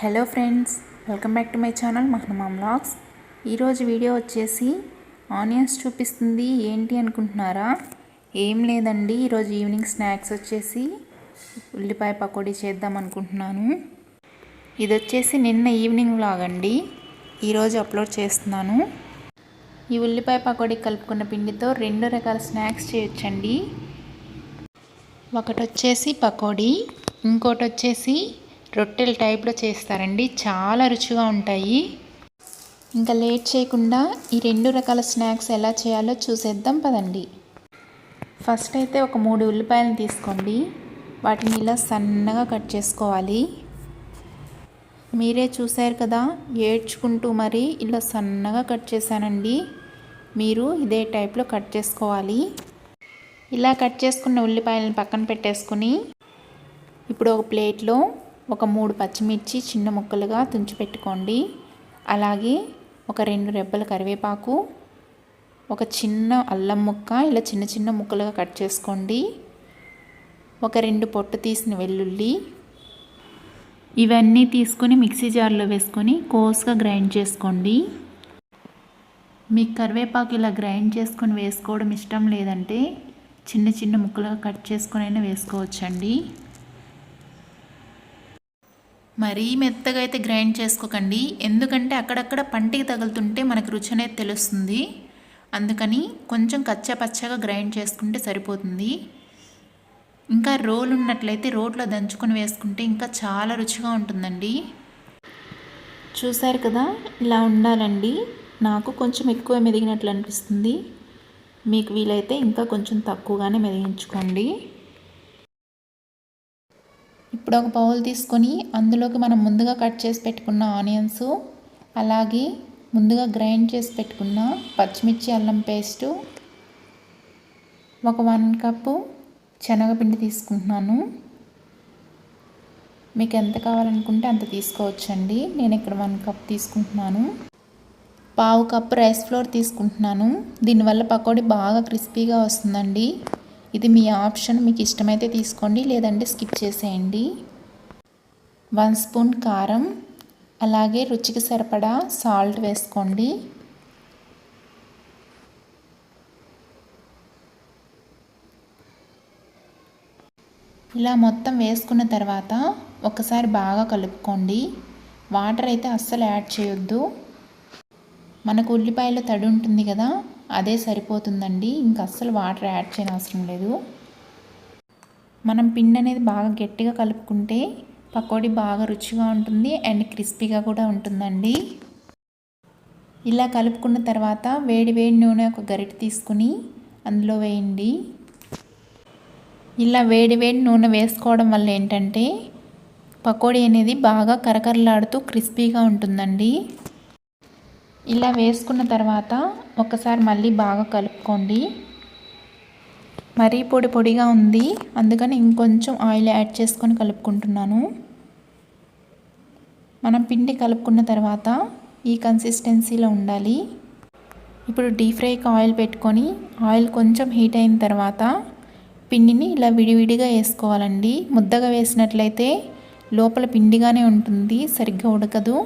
Hello friends welcome back to my channel మహనమా blogs ఈరోజు video వచ్చేసి onions చూపిస్తుంది ఏంటి అనుకుంటున్నారా? ఏం లేదండి ఈరోజు ఈవినింగ్ స్నాక్స్ వచ్చేసి ఉల్లిపాయ పకోడీ చేద్దాం అనుకుంటున్నాను. ఇది వచ్చేసి నిన్న ఈవినింగ్ బ్లాగ్ అండి ఈరోజు అప్లోడ్ చేస్తున్నాను. ఈ ఉల్లిపాయ పకోడీ కలుపుకున్న పిండితో రెండు రకాల స్నాక్స్ చేయొచ్చండి. ఒకటి వచ్చేసి పకోడీ ఇంకోటి వచ్చేసి రొట్టెల టైప్లో చేస్తారండి. చాలా రుచిగా ఉంటాయి. ఇంకా లేట్ చేయకుండా ఈ రెండు రకాల స్నాక్స్ ఎలా చేయాలో చూసేద్దాం పదండి. ఫస్ట్ అయితే ఒక మూడు ఉల్లిపాయలను తీసుకోండి. వాటిని ఇలా సన్నగా కట్ చేసుకోవాలి. మీరే చూశారు కదా ఏడ్చుకుంటూ మరి ఇలా సన్నగా కట్ చేశానండి. మీరు ఇదే టైప్లో కట్ చేసుకోవాలి. ఇలా కట్ చేసుకున్న ఉల్లిపాయలను పక్కన పెట్టేసుకుని ఇప్పుడు ఒక ప్లేట్లో ఒక మూడు పచ్చిమిర్చి చిన్న ముక్కలుగా తుంచిపెట్టుకోండి. అలాగే ఒక రెండు రెబ్బల కరివేపాకు ఒక చిన్న అల్లం ముక్క ఇలా చిన్న చిన్న ముక్కలుగా కట్ చేసుకోండి. ఒక రెండు పొట్టు తీసిన వెల్లుల్లి ఇవన్నీ తీసుకొని మిక్సీ జార్లో వేసుకొని కోస్గా గ్రైండ్ చేసుకోండి. మీకు కరివేపాకు ఇలా గ్రైండ్ చేసుకొని వేసుకోవడం ఇష్టం లేదంటే చిన్న చిన్న ముక్కలుగా కట్ చేసుకొని అయినా వేసుకోవచ్చండి. మరీ మెత్తగా అయితే గ్రైండ్ చేసుకోకండి. ఎందుకంటే అక్కడక్కడ పంటికి తగులుతుంటే మనకు రుచి అనేది తెలుస్తుంది. అందుకని కొంచెం కచ్చా పచ్చగా గ్రైండ్ చేసుకుంటే సరిపోతుంది. ఇంకా రోల్ ఉన్నట్లయితే రోట్లో దంచుకొని వేసుకుంటే ఇంకా చాలా రుచిగా ఉంటుందండి. చూసారు కదా? ఇలా ఉండాలండి. నాకు కొంచెం ఎక్కువ మెదిగినట్లు అనిపిస్తుంది. మీకు వీలైతే ఇంకా కొంచెం తక్కువగానే మెదిగించుకోండి. ఇప్పుడు ఒక బౌల్ తీసుకొని అందులోకి మనం ముందుగా కట్ చేసి పెట్టుకున్న ఆనియన్స్ అలాగే ముందుగా గ్రైండ్ చేసి పెట్టుకున్న పచ్చిమిర్చి అల్లం పేస్టు ఒక వన్ కప్పు శనగపిండి తీసుకుంటున్నాను. మీకు ఎంత కావాలనుకుంటే అంత తీసుకోవచ్చండి. నేను ఇక్కడ వన్ కప్ తీసుకుంటున్నాను. పావు కప్ రైస్ ఫ్లోర్ తీసుకుంటున్నాను. దీనివల్ల పకోడీ బాగా క్రిస్పీగా వస్తుందండి. ఇది మీ ఆప్షన్ మీకు ఇష్టమైతే తీసుకోండి లేదంటే స్కిప్ చేసేయండి. వన్ స్పూన్ కారం అలాగే రుచికి సరిపడా సాల్ట్ వేసుకోండి. ఇలా మొత్తం వేసుకున్న తర్వాత ఒకసారి బాగా కలుపుకోండి. వాటర్ అయితే అస్సలు యాడ్ చేయొద్దు. మనకు ఉల్లిపాయలు తడి ఉంటుంది కదా అదే సరిపోతుందండి. ఇంకా అస్సలు వాటర్ యాడ్ చేయని అవసరం లేదు. మనం పిండి అనేది బాగా గట్టిగా కలుపుకుంటే పకోడీ బాగా రుచిగా ఉంటుంది అండ్ క్రిస్పీగా కూడా ఉంటుందండి. ఇలా కలుపుకున్న తర్వాత వేడి వేడి నూనె ఒక గరిట తీసుకుని అందులో వేయండి. ఇలా వేడి వేడి నూనె వేసుకోవడం వల్ల ఏంటంటే పకోడీ అనేది బాగా కరకరలాడుతూ క్రిస్పీగా ఉంటుందండి. ఇలా వేసుకున్న తర్వాత ఒకసారి మళ్ళీ బాగా కలుపుకోండి. మరీ పొడి పొడిగా ఉంది. అందుకని ఇంకొంచెం ఆయిల్ యాడ్ చేసుకొని కలుపుకుంటున్నాను. మనం పిండి కలుపుకున్న తర్వాత ఈ కన్సిస్టెన్సీలో ఉండాలి. ఇప్పుడు డీప్ ఫ్రైకి ఆయిల్ పెట్టుకొని ఆయిల్ కొంచెం హీట్ అయిన తర్వాత పిండిని ఇలా విడివిడిగా వేసుకోవాలండి. ముద్దగా వేసినట్లయితే లోపల పిండిగానే ఉంటుంది సరిగ్గా ఉడకదు.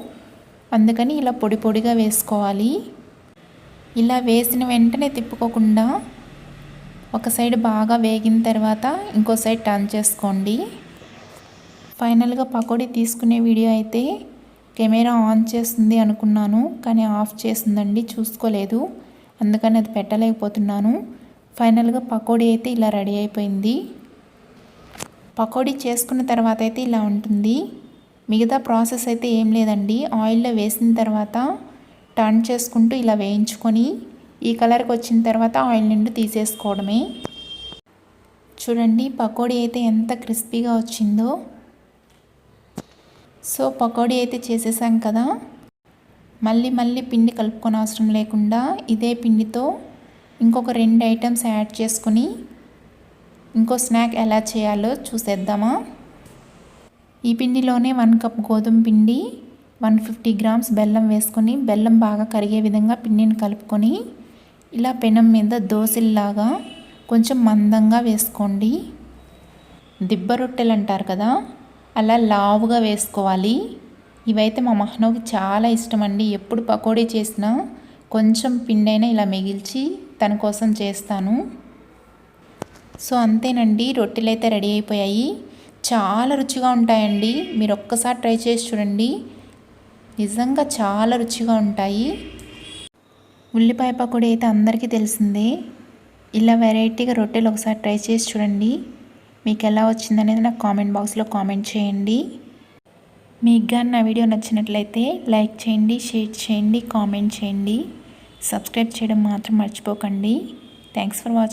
అందుకని ఇలా పొడి పొడిగా వేసుకోవాలి. ఇలా వేసిన వెంటనే తిప్పుకోకుండా ఒక సైడ్ బాగా వేగిన తర్వాత ఇంకో సైడ్ టర్న్ చేసుకోండి. ఫైనల్గా పకోడీ తీసుకునే వీడియో అయితే కెమెరా ఆన్ చేస్తుంది అనుకున్నాను కానీ ఆఫ్ చేసిందండి చూసుకోలేదు. అందుకని అది పెట్టలేకపోతున్నాను. ఫైనల్గా పకోడీ అయితే ఇలా రెడీ అయిపోయింది. పకోడీ చేసుకున్న తర్వాత అయితే ఇలా ఉంటుంది. మిగతా ప్రాసెస్ అయితే ఏం లేదండి. ఆయిల్లో వేసిన తర్వాత టర్న్ చేసుకుంటూ ఇలా వేయించుకొని ఈ కలర్కి వచ్చిన తర్వాత ఆయిల్ నిండు తీసేసుకోవడమే. చూడండి పకోడీ అయితే ఎంత క్రిస్పీగా వచ్చిందో. సో పకోడీ అయితే చేసేసాం కదా. మళ్ళీ మళ్ళీ పిండి కలుపుకొని అవసరం లేకుండా ఇదే పిండితో ఇంకొక రెండు ఐటమ్స్ యాడ్ చేసుకొని ఇంకో స్నాక్ ఎలా చేయాలో చూసేద్దామా? ఈ పిండిలోనే వన్ కప్ గోధుమ పిండి వన్ ఫిఫ్టీ గ్రామ్స్ బెల్లం వేసుకొని బెల్లం బాగా కరిగే విధంగా పిండిని కలుపుకొని ఇలా పెనం మీద దోశల్లాగా కొంచెం మందంగా వేసుకోండి. దిబ్బ రొట్టెలు అంటారు కదా అలా లావుగా వేసుకోవాలి. ఇవైతే మా మహనోకి చాలా ఇష్టం అండి ఎప్పుడు పకోడీ చేసినా కొంచెం పిండైనా ఇలా మిగిల్చి తన కోసం చేస్తాను. సో అంతేనండి. రొట్టెలు అయితే రెడీ అయిపోయాయి. చాలా రుచిగా ఉంటాయండి. మీరు ఒక్కసారి ట్రై చేసి చూడండి. నిజంగా చాలా రుచిగా ఉంటాయి. ఉల్లిపాయ పకోడీ అయితే అందరికీ తెలిసిందే. ఇలా వెరైటీగా రొట్టెలు ఒకసారి ట్రై చేసి చూడండి. మీకు ఎలా వచ్చిందనేది నాకు కామెంట్ బాక్స్లో కామెంట్ చేయండి. మీకు కానీ నా వీడియో నచ్చినట్లయితే లైక్ చేయండి షేర్ చేయండి కామెంట్ చేయండి. సబ్స్క్రైబ్ చేయడం మాత్రం మర్చిపోకండి. Thanks for watching